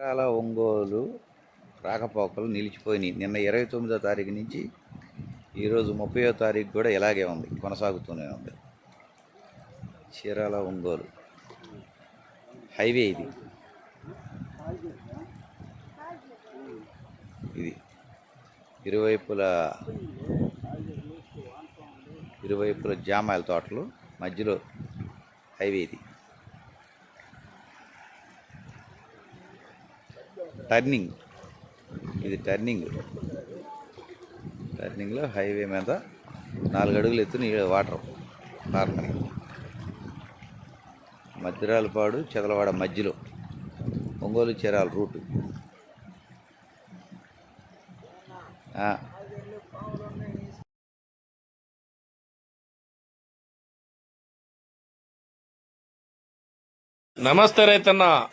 చాలా ఒంగోలు రాకపోకలు నిలిచిపోయినాయి. నిన్న ఇరవై తొమ్మిదో తారీఖు నుంచి ఈరోజు ముప్పయో తారీఖు కూడా ఇలాగే ఉంది కొనసాగుతూనే ఉంది. చీరాల ఒంగోలు. హైవే ఇది. ఇది. ఇరువైపుల ఇరువైపుల జామాయిల తోటలు మధ్యలో హైవే ఇది. టర్నింగ్. ఇది టర్నింగ్. టర్నింగ్లో హైవే మీద నాలుగు అడుగులు ఎత్తున వాటర్ కార్నర్ మద్దిరాలపాడు చెదలవాడ మధ్యలో. ఒంగోలు చీరాల రూటు. నమస్తే రైతన్న.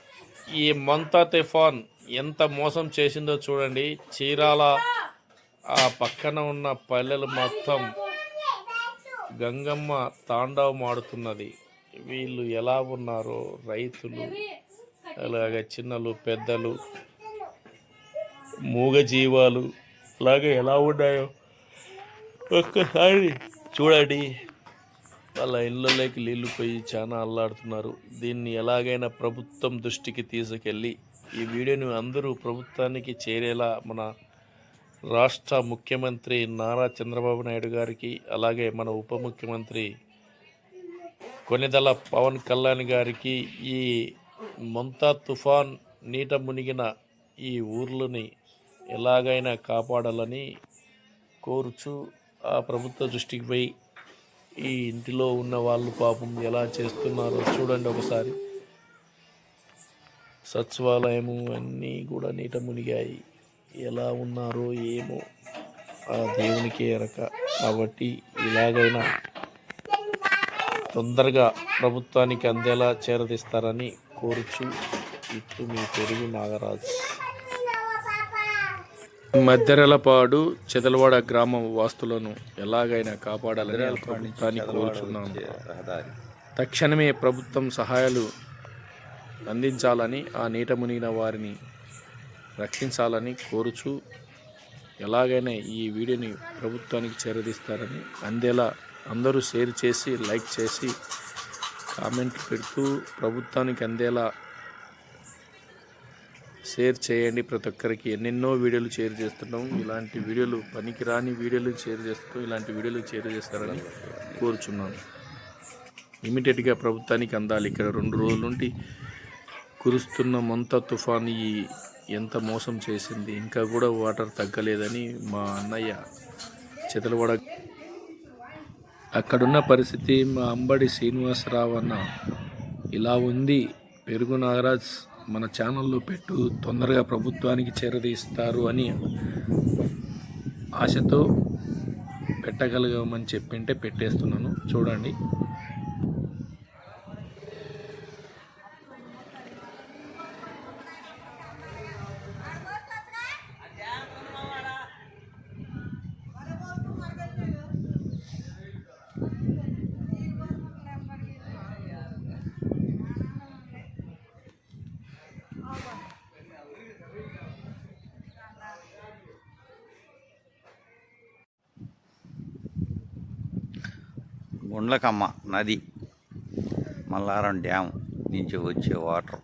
ఈ మంతా తుఫాన్ ఎంత మోసం చేసిందో చూడండి. చీరాల ఆ పక్కన ఉన్న పల్లెలు మొత్తం గంగమ్మ తాండవం ఆడుతున్నది. వీళ్ళు ఎలా ఉన్నారో రైతులు అలాగే చిన్నలు పెద్దలు మూగజీవాలు అలాగే ఎలా ఉన్నాయో ఒక్కసారి చూడండి. వాళ్ళ ఇళ్ళలోకి నీళ్ళు పోయి చాలా అల్లాడుతున్నారు. దీన్ని ఎలాగైనా ప్రభుత్వం దృష్టికి తీసుకెళ్ళి ఈ వీడియోని అందరూ ప్రభుత్వానికి చేరేలా మన రాష్ట్ర ముఖ్యమంత్రి నారా చంద్రబాబు నాయుడు గారికి అలాగే మన ఉప ముఖ్యమంత్రి కొనిదల పవన్ కళ్యాణ్ గారికి ఈ మొంతా తుఫాన్ నీట మునిగిన ఈ ఊర్లని ఎలాగైనా కాపాడాలని కోరుచు ఆ ప్రభుత్వ దృష్టికి పోయి ఈ ఇంటిలో ఉన్న వాళ్ళు పాపం ఎలా చేస్తున్నారో చూడండి ఒకసారి. సచివాలయము అన్నీ కూడా నీట మునిగాయి. ఎలా ఉన్నారో ఏమో ఆ దేవునికి ఎరక. కాబట్టి ఇలాగైనా తొందరగా ప్రభుత్వానికి అందేలా చేరదీస్తారని కోరుచు ఇట్లు మీ పెరుగు నాగరాజు. మద్దెరలపాడు చెదలవాడ గ్రామం వాస్తులను ఎలాగైనా కాపాడాలని ప్రభుత్వాన్ని కోరుచున్నాను తక్షణమే ప్రభుత్వం సహాయాలు అందించాలని ఆ నీట మునిగిన వారిని రక్షించాలని కోరుచు ఎలాగైనా ఈ వీడియోని ప్రభుత్వానికి చేరదీస్తారని అందేలా అందరూ షేర్ చేసి లైక్ చేసి కామెంట్ పెడుతూ ప్రభుత్వానికి అందేలా షేర్ చేయండి ప్రతి ఒక్కరికి. ఎన్నెన్నో వీడియోలు షేర్ చేస్తున్నాం. ఇలాంటి వీడియోలు పనికిరాని వీడియోలు షేర్ చేస్తూ ఇలాంటి వీడియోలు షేర్ చేస్తారని కోరుచున్నాను. ఇమీడియట్గా ప్రభుత్వానికి అందాలి. ఇక్కడ రెండు రోజుల నుండి కురుస్తున్న మొంత తుఫాన్ ఈ ఎంత మోసం చేసింది? ఇంకా కూడా వాటర్ తగ్గలేదని మా అన్నయ్య చెతలవాడ అక్కడున్న పరిస్థితి మా అంబడి శ్రీనివాసరావు అన్న ఇలా ఉంది. పెరుగు నాగరాజ్ మన ఛానల్లో పెట్టు తొందరగా ప్రభుత్వానికి చేరదీస్తారు అని ఆశతో పెట్టగలగమని చెప్పింటే పెట్టేస్తున్నాను. చూడండి. గుండ్లకమ్మ నది మల్లారం డ్యామ్ నుంచి వచ్చే వాటర్.